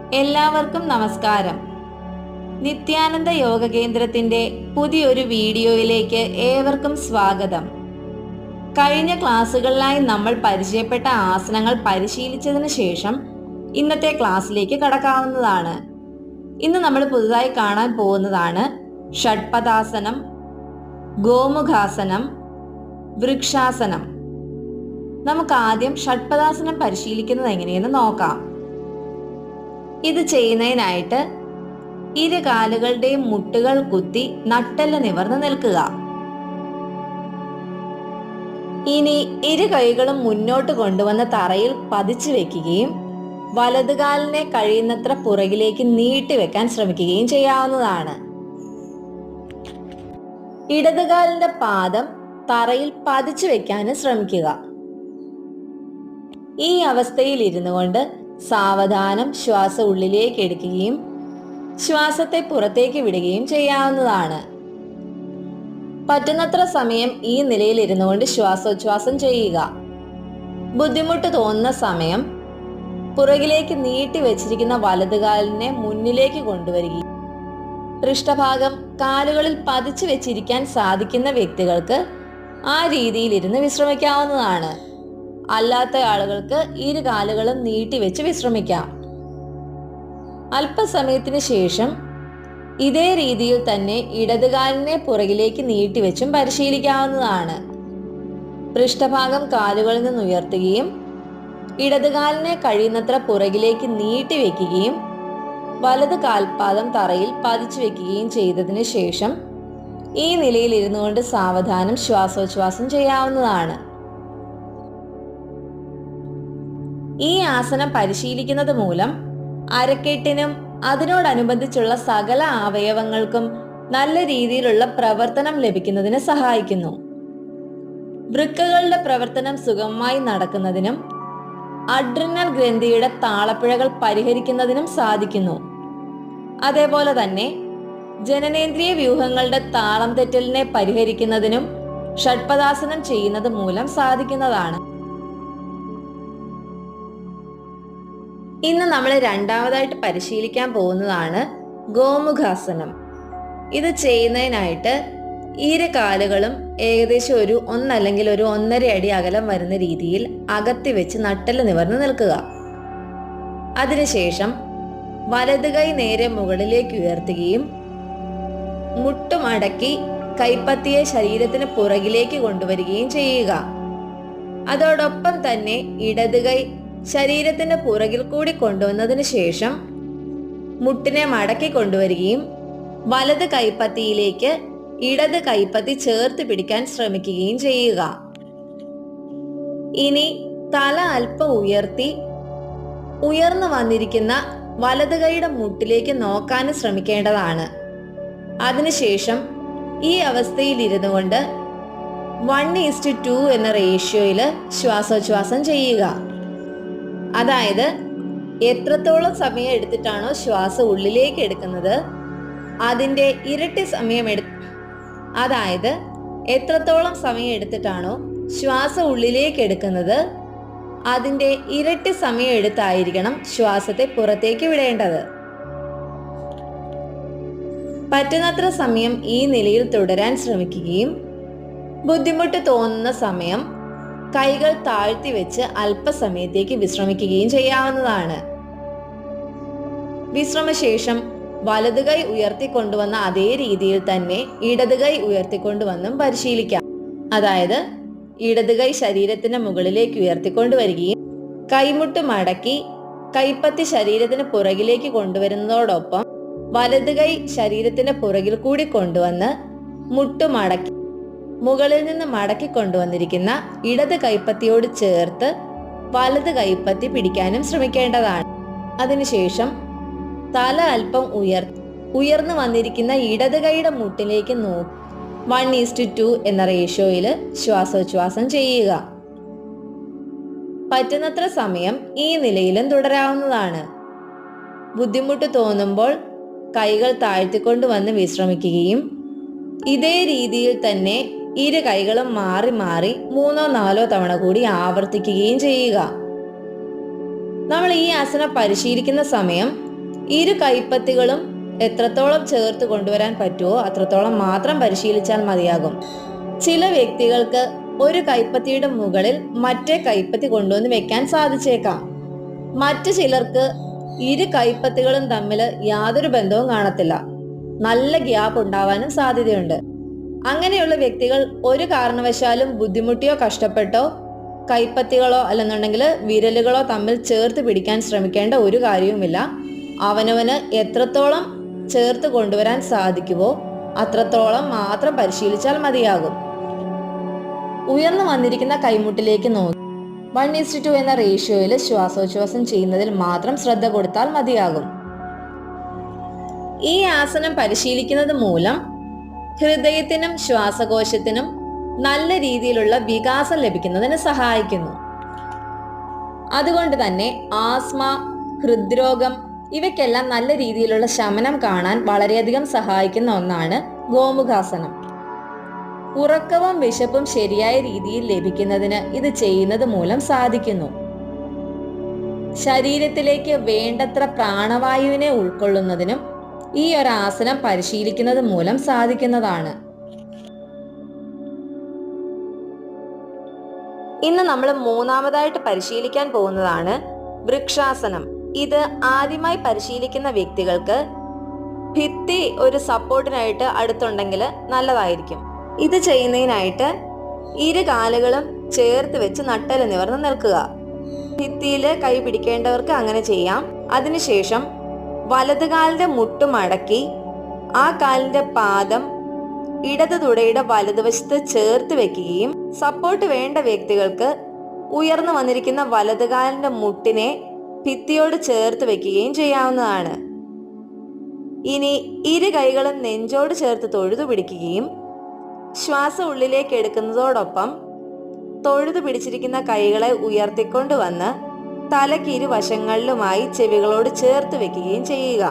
എല്ലാവർക്കും നമസ്കാരം. നിത്യാനന്ദ യോഗ കേന്ദ്രത്തിന്റെ പുതിയൊരു വീഡിയോയിലേക്ക് ഏവർക്കും സ്വാഗതം. കഴിഞ്ഞ ക്ലാസ്സുകളിലായി നമ്മൾ പരിചയപ്പെട്ട ആസനങ്ങൾ പരിശീലിച്ചതിന് ശേഷം ഇന്നത്തെ ക്ലാസ്സിലേക്ക് കടക്കാവുന്നതാണ്. ഇന്ന് നമ്മൾ പുതുതായി കാണാൻ പോകുന്നതാണ് ഷഡ്പദാസനം ഗോമുഖാസനം വൃക്ഷാസനം. നമുക്ക് ആദ്യം ഷഡ്പദാസനം പരിശീലിക്കുന്നത് എങ്ങനെയെന്ന് നോക്കാം. ഇത് ചെയ്യുന്നതിനായിട്ട് ഇരു കാലുകളുടെയും മുട്ടുകൾ കുത്തി നട്ടെല്ല് നിവർന്ന് നിൽക്കുക. ഇനി ഇരു കൈകളും മുന്നോട്ട് കൊണ്ടുവന്ന തറയിൽ പതിച്ചു വെക്കുകയും വലതുകാലിനെ കഴിയുന്നത്ര പുറകിലേക്ക് നീട്ടി വെക്കാൻ ശ്രമിക്കുകയും ചെയ്യാവുന്നതാണ്. ഇടതുകാലിന്റെ പാദം തറയിൽ പതിച്ചു വെക്കാനും ശ്രമിക്കുക. ഈ അവസ്ഥയിൽ ഇരുന്നു കൊണ്ട് സാവധാനം ശ്വാസം ഉള്ളിലേക്ക് എടുക്കുകയും ശ്വാസത്തെ പുറത്തേക്ക് വിടുകയും ചെയ്യാവുന്നതാണ്. പറ്റുന്നത്ര സമയം ഈ നിലയിൽ ഇരുന്നു കൊണ്ട് ശ്വാസോച്ഛ്വാസം ചെയ്യുക. ബുദ്ധിമുട്ട് തോന്നുന്ന സമയം പുറകിലേക്ക് നീട്ടി വെച്ചിരിക്കുന്ന വലതുകാലിനെ മുന്നിലേക്ക് കൊണ്ടുവരികയും പൃഷ്ഠഭാഗം കാലുകളിൽ പതിച്ചു വെച്ചിരിക്കാൻ സാധിക്കുന്ന വ്യക്തികൾക്ക് ആ രീതിയിൽ ഇരുന്ന് വിശ്രമിക്കാവുന്നതാണ്. അല്ലാത്ത ആളുകൾക്ക് ഇരു കാലുകളും നീട്ടിവെച്ച് വിശ്രമിക്കാം. അല്പസമയത്തിന് ശേഷം ഇതേ രീതിയിൽ തന്നെ ഇടതുകാലിനെ പുറകിലേക്ക് നീട്ടിവെച്ചും പരിശീലിക്കാവുന്നതാണ്. പൃഷ്ഠഭാഗം കാലുകളിൽ നിന്ന് ഉയർത്തുകയും ഇടതുകാലിനെ കഴിയുന്നത്ര പുറകിലേക്ക് നീട്ടിവെക്കുകയും വലത് കാൽപാദം തറയിൽ പതിച്ചു വെക്കുകയും ചെയ്തതിന് ശേഷം ഈ നിലയിൽ ഇരുന്നുകൊണ്ട് സാവധാനം ശ്വാസോച്ഛ്വാസം ചെയ്യാവുന്നതാണ്. ഈ ആസനം പരിശീലിക്കുന്നത് മൂലം അരക്കെട്ടിനും അതിനോടനുബന്ധിച്ചുള്ള സകല അവയവങ്ങൾക്കും നല്ല രീതിയിലുള്ള പ്രവർത്തനം ലഭിക്കുന്നതിന് സഹായിക്കുന്നു. വൃക്കകളുടെ പ്രവർത്തനം സുഗമമായി നടക്കുന്നതിനും അഡ്രിനൽ ഗ്രന്ഥിയുടെ താളപ്പിഴകൾ പരിഹരിക്കുന്നതിനും സാധിക്കുന്നു. അതേപോലെ തന്നെ ജനനേന്ദ്രിയ വ്യൂഹങ്ങളുടെ താളം തെറ്റലിനെ പരിഹരിക്കുന്നതിനും ഷഡ്പദാസനം ചെയ്യുന്നത് മൂലം സാധിക്കുന്നതാണ്. ഇന്ന് നമ്മൾ രണ്ടാമതായിട്ട് പരിശീലിക്കാൻ പോകുന്നതാണ് ഗോമുഖാസനം. ഇത് ചെയ്യുന്നതിനായിട്ട് ഇരു കാലുകളും ഏകദേശം ഒരു ഒന്നല്ലെങ്കിൽ ഒരു ഒന്നര അടി അകലം വരുന്ന രീതിയിൽ അകത്തി വെച്ച് നട്ടൽ നിവർന്ന് നിൽക്കുക. അതിനുശേഷം വലത് കൈ നേരെ മുകളിലേക്ക് ഉയർത്തുകയും മുട്ടുമടക്കി കൈപ്പത്തിയെ ശരീരത്തിന് പുറകിലേക്ക് കൊണ്ടുവരികയും ചെയ്യുക. അതോടൊപ്പം തന്നെ ഇടത് കൈ ശരീരത്തിന്റെ പുറകിൽ കൂടി കൊണ്ടുവന്നതിന് ശേഷം മുട്ടിനെ മടക്കി കൊണ്ടുവരികയും വലത് കൈപ്പത്തിയിലേക്ക് ഇടത് കൈപ്പത്തി ചേർത്ത് പിടിക്കാൻ ശ്രമിക്കുകയും ചെയ്യുക. ഇനി തല അല്പം ഉയർത്തി ഉയർന്നു വന്നിരിക്കുന്ന വലത് കൈയുടെ മുട്ടിലേക്ക് നോക്കാൻ ശ്രമിക്കേണ്ടതാണ്. അതിനുശേഷം ഈ അവസ്ഥയിൽ ഇരുന്നു കൊണ്ട് വൺ ഈസ്റ്റ് ടു എന്ന റേഷ്യോയിൽ ശ്വാസോച്ഛ്വാസം ചെയ്യുക. അതായത് എത്രത്തോളം സമയം എടുത്തിട്ടാണോ ശ്വാസം ഉള്ളിലേക്ക് എടുക്കുന്നത്? അതിന്റെ ഇരട്ടി സമയം എടു അതായത് എത്രത്തോളം സമയം എടുത്തിട്ടാണോ ശ്വാസം ഉള്ളിലേക്ക് എടുക്കുന്നത്? അതിന്റെ ഇരട്ടി സമയം എടുത്തായിരിക്കണം ശ്വാസത്തെ പുറത്തേക്ക് വിടേണ്ടത്. പറ്റുന്നത്ര സമയം ഈ നിലയിൽ തുടരാൻ ശ്രമിക്കുകയും ബുദ്ധിമുട്ട് തോന്നുന്ന സമയം കൈകൾ താഴ്ത്തി വെച്ച് അല്പസമയത്തേക്ക് വിശ്രമിക്കുകയും ചെയ്യാവുന്നതാണ്. വിശ്രമശേഷം വലത് കൈ ഉയർത്തിക്കൊണ്ടുവന്ന അതേ രീതിയിൽ തന്നെ ഇടത് കൈ ഉയർത്തിക്കൊണ്ടുവന്നും പരിശീലിക്കാം. അതായത് ഇടത് കൈ ശരീരത്തിന് മുകളിലേക്ക് ഉയർത്തിക്കൊണ്ടുവരികയും കൈമുട്ട് മടക്കി കൈപ്പത്തി ശരീരത്തിന് പുറകിലേക്ക് കൊണ്ടുവരുന്നതോടൊപ്പം വലത് കൈ ശരീരത്തിന്റെ പുറകിൽ കൂടി കൊണ്ടുവന്ന് മുട്ടുമടക്കി മുകളിൽ നിന്ന് മടക്കി കൊണ്ടുവന്നിരിക്കുന്ന ഇടത് കൈപ്പത്തിയോട് ചേർത്ത് വലത് കൈപ്പത്തി പിടിക്കാനും ശ്രമിക്കേണ്ടതാണ്. അതിനുശേഷം തല അല്പം ഉയർ ഉയർന്നു വന്നിരിക്കുന്ന ഇടത് കൈയുടെ മുട്ടിലേക്ക് നോ വൺ ഈസ്റ്റ് ടു എന്ന റേഷ്യോയിൽ ശ്വാസോച്ഛ്വാസം ചെയ്യുക. പറ്റുന്നത്ര സമയം ഈ നിലയിലും തുടരാവുന്നതാണ്. ബുദ്ധിമുട്ട് തോന്നുമ്പോൾ കൈകൾ താഴ്ത്തിക്കൊണ്ട് വന്ന് വിശ്രമിക്കുകയും ഇതേ രീതിയിൽ തന്നെ ഇരു കൈകളും മാറി മാറി മൂന്നോ നാലോ തവണ കൂടി ആവർത്തിക്കുകയും ചെയ്യുക. നമ്മൾ ഈ ആസനം പരിശീലിക്കുന്ന സമയം ഇരു കൈപ്പത്തികളും എത്രത്തോളം ചേർത്ത് കൊണ്ടുവരാൻ പറ്റുമോ അത്രത്തോളം മാത്രം പരിശീലിച്ചാൽ മതിയാകും. ചില വ്യക്തികൾക്ക് ഒരു കൈപ്പത്തിയുടെ മുകളിൽ മറ്റേ കൈപ്പത്തി കൊണ്ടുവന്ന് വെക്കാൻ സാധിച്ചേക്കാം. മറ്റു ചിലർക്ക് ഇരു കൈപ്പത്തികളും തമ്മിൽ യാതൊരു ബന്ധവും കാണത്തില്ല. നല്ല ഗ്യാപ്പ് ഉണ്ടാവാനും സാധ്യതയുണ്ട്. അങ്ങനെയുള്ള വ്യക്തികൾ ഒരു കാരണവശാലും ബുദ്ധിമുട്ടിയോ കഷ്ടപ്പെട്ടോ കൈപ്പത്തികളോ അല്ലെന്നുണ്ടെങ്കിൽ വിരലുകളോ തമ്മിൽ ചേർത്ത് പിടിക്കാൻ ശ്രമിക്കേണ്ട ഒരു കാര്യവുമില്ല. അവനവന് എത്രത്തോളം ചേർത്ത് കൊണ്ടുവരാൻ സാധിക്കുമോ അത്രത്തോളം മാത്രം പരിശീലിച്ചാൽ മതിയാകും. ഉയർന്നു വന്നിരിക്കുന്ന കൈമുട്ടിലേക്ക് നോക്കി വൺ ഈസ്റ്റ് ടു എന്ന റേഷ്യോയിൽ ശ്വാസോച്ഛ്വാസം ചെയ്യുന്നതിൽ മാത്രം ശ്രദ്ധ കൊടുത്താൽ മതിയാകും. ഈ ആസനം പരിശീലിക്കുന്നത് മൂലം ഹൃദയത്തിനും ശ്വാസകോശത്തിനും നല്ല രീതിയിലുള്ള വികാസം ലഭിക്കുന്നതിന് സഹായിക്കുന്നു. അതുകൊണ്ട് തന്നെ ആസ്മ ഹൃദ്രോഗം ഇവയ്ക്കെല്ലാം നല്ല രീതിയിലുള്ള ശമനം കാണാൻ വളരെയധികം സഹായിക്കുന്ന ഒന്നാണ് ഗോമുഖാസനം. ഉറക്കവും വിശപ്പും ശരിയായ രീതിയിൽ ലഭിക്കുന്നതിന് ഇത് ചെയ്യുന്നത് മൂലം സാധിക്കുന്നു. ശരീരത്തിലേക്ക് വേണ്ടത്ര പ്രാണവായുവിനെ ഉൾക്കൊള്ളുന്നതിനും ഈ ഒരു ആസനം പരിശീലിക്കുന്നത് മൂലം സാധിക്കുന്നതാണ്. ഇന്ന് നമ്മൾ മൂന്നാമതായിട്ട് പരിശീലിക്കാൻ പോകുന്നതാണ് വൃക്ഷാസനം. ഇത് ആദ്യമായി പരിശീലിക്കുന്ന വ്യക്തികൾക്ക് ഭിത്തി ഒരു സപ്പോർട്ടിനായിട്ട് അടുത്തുണ്ടെങ്കിൽ നല്ലതായിരിക്കും. ഇത് ചെയ്യുന്നതിനായിട്ട് ഇരു കാലുകളും ചേർത്ത് വെച്ച് നട്ടൽ നിവർന്ന് നിൽക്കുക. ഭിത്തിയിൽ കൈ പിടിക്കേണ്ടവർക്ക് അങ്ങനെ ചെയ്യാം. അതിനുശേഷം വലത് കാലിന്റെ മുട്ട് മടക്കി ആ കാലിന്റെ പാദം ഇടത് തുടയുടെ വലതുവശത്ത് ചേർത്ത് വെക്കുകയും സപ്പോർട്ട് വേണ്ട വ്യക്തികൾക്ക് ഉയർന്നു വന്നിരിക്കുന്ന വലത് കാലിന്റെ മുട്ടിനെ ഭിത്തിയോട് ചേർത്ത് വെക്കുകയും ചെയ്യാവുന്നതാണ്. ഇനി ഇരു കൈകളും നെഞ്ചോട് ചേർത്ത് തൊഴുതു പിടിക്കുകയും ശ്വാസം ഉള്ളിലേക്ക് എടുക്കുന്നതോടൊപ്പം തൊഴുതു പിടിച്ചിരിക്കുന്ന കൈകളെ ഉയർത്തിക്കൊണ്ട് വന്ന് തലയ്ക്ക് ഇരുവശങ്ങളിലുമായി ചെവികളോട് ചേർത്ത് വെക്കുകയും ചെയ്യുക.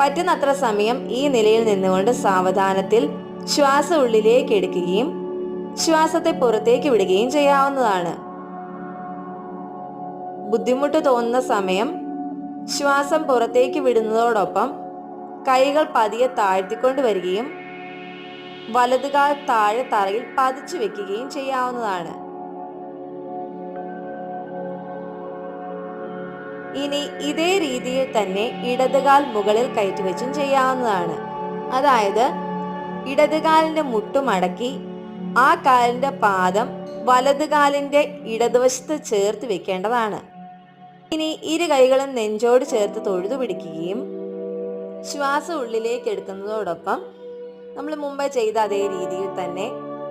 പറ്റുന്നത്ര സമയം ഈ നിലയിൽ നിന്നുകൊണ്ട് സാവധാനത്തിൽ ശ്വാസം ഉള്ളിലേക്ക് എടുക്കുകയും ശ്വാസത്തെ പുറത്തേക്ക് വിടുകയും ചെയ്യാവുന്നതാണ്. ബുദ്ധിമുട്ട് തോന്നുന്ന സമയം ശ്വാസം പുറത്തേക്ക് വിടുന്നതോടൊപ്പം കൈകൾ പതിയെ താഴ്ത്തിക്കൊണ്ട് വരികയും വലതുകാൽ താഴെ തറയിൽ പതിച്ചു വെക്കുകയും ചെയ്യാവുന്നതാണ്. ഇനി ഇതേ രീതിയിൽ തന്നെ ഇടതുകാൽ മുകളിൽ കയറ്റിവെച്ചും ചെയ്യാവുന്നതാണ്. അതായത് ഇടതുകാലിന്റെ മുട്ടുമടക്കി ആ കാലിന്റെ പാദം വലതുകാലിന്റെ ഇടതുവശത്ത് ചേർത്ത് വെക്കേണ്ടതാണ്. ഇനി ഇരു കൈകളും നെഞ്ചോട് ചേർത്ത് തൊഴുതു പിടിക്കുകയും ശ്വാസം ഉള്ളിലേക്ക് എടുക്കുന്നതോടൊപ്പം നമ്മൾ മുമ്പ് ചെയ്ത അതേ രീതിയിൽ തന്നെ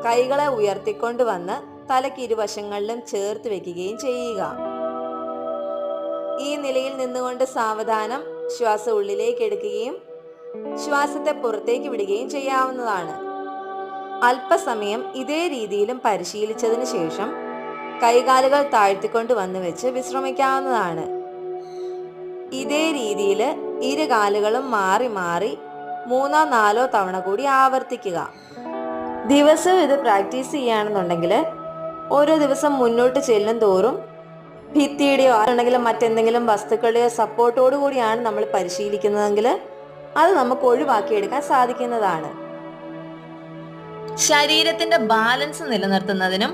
കൈകളെ ഉയർത്തിക്കൊണ്ട് വന്ന് തലയ്ക്ക് ഇരുവശങ്ങളിലും ചേർത്ത് വെക്കുകയും ചെയ്യുക. ഈ നിലയിൽ നിന്നുകൊണ്ട് സാവധാനം ശ്വാസം ഉള്ളിലേക്ക് എടുക്കുകയും ശ്വാസത്തെ പുറത്തേക്ക് വിടുകയും ചെയ്യാവുന്നതാണ്. അല്പസമയം ഇതേ രീതിയിലും പരിശീലിച്ചതിന് ശേഷം കൈകാലുകൾ താഴ്ത്തിക്കൊണ്ട് വന്ന് വെച്ച് വിശ്രമിക്കാവുന്നതാണ്. ഇതേ രീതിയിൽ ഇരു കാലുകളും മാറി മാറി മൂന്നോ നാലോ തവണ കൂടി ആവർത്തിക്കുക. ദിവസം ഇത് പ്രാക്ടീസ് ചെയ്യുകയാണെന്നുണ്ടെങ്കിൽ ഓരോ ദിവസം മുന്നോട്ട് ചെല്ലും തോറും ഭിത്തിയുടെയോ അല്ലെങ്കിൽ മറ്റെന്തെങ്കിലും വസ്തുക്കളുടെയോ സപ്പോർട്ടോടു കൂടിയാണ് നമ്മൾ പരിശീലിക്കുന്നതെങ്കിൽ അത് നമുക്ക് ഒഴിവാക്കിയെടുക്കാൻ സാധിക്കുന്നതാണ്. ശരീരത്തിന്റെ ബാലൻസ് നിലനിർത്തുന്നതിനും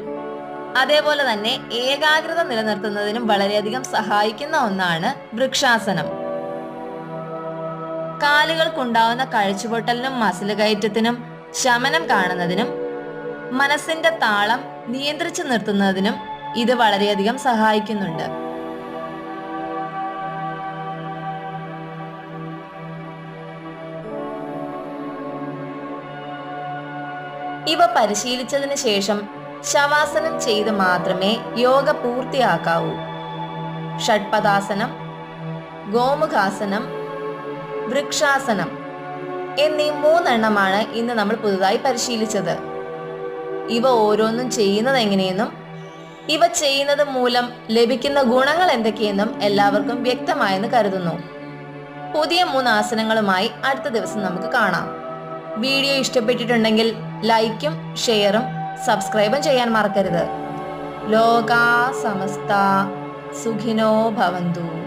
അതേപോലെ തന്നെ ഏകാഗ്രത നിലനിർത്തുന്നതിനും വളരെയധികം സഹായിക്കുന്ന ഒന്നാണ് വൃക്ഷാസനം. കാലുകൾക്കുണ്ടാവുന്ന കഴിച്ചുപൊട്ടലിനും മസിൽ കയറ്റത്തിനും ശമനം കാണുന്നതിനും മനസ്സിന്റെ താളം നിയന്ത്രിച്ചു നിർത്തുന്നതിനും ഇത് വളരെയധികം സഹായിക്കുന്നുണ്ട്. ഇവ പരിശീലിച്ചതിന് ശേഷം ശവാസനം ചെയ്ത് മാത്രമേ യോഗ പൂർത്തിയാക്കാവൂ. ഷഡ്പദാസനം ഗോമുഖാസനം വൃക്ഷാസനം എന്നീ മൂന്നെണ്ണമാണ് ഇന്ന് നമ്മൾ പുതുതായി പരിശീലിച്ചത്. ഇവ ഓരോന്നും ചെയ്യുന്നത് എങ്ങനെയെന്നും ഇവ ചെയ്യുന്നത് മൂലം ലഭിക്കുന്ന ഗുണങ്ങൾ എന്തൊക്കെയെന്നും എല്ലാവർക്കും വ്യക്തമായെന്ന് കരുതുന്നു. പുതിയ മൂന്ന് ആസനങ്ങളുമായി അടുത്ത ദിവസം നമുക്ക് കാണാം. വീഡിയോ ഇഷ്ടപ്പെട്ടിട്ടുണ്ടെങ്കിൽ ലൈക്കും ഷെയറും സബ്സ്ക്രൈബും ചെയ്യാൻ മറക്കരുത്. ലോകാ സമസ്ത സുഖിനോ ഭവന്തു.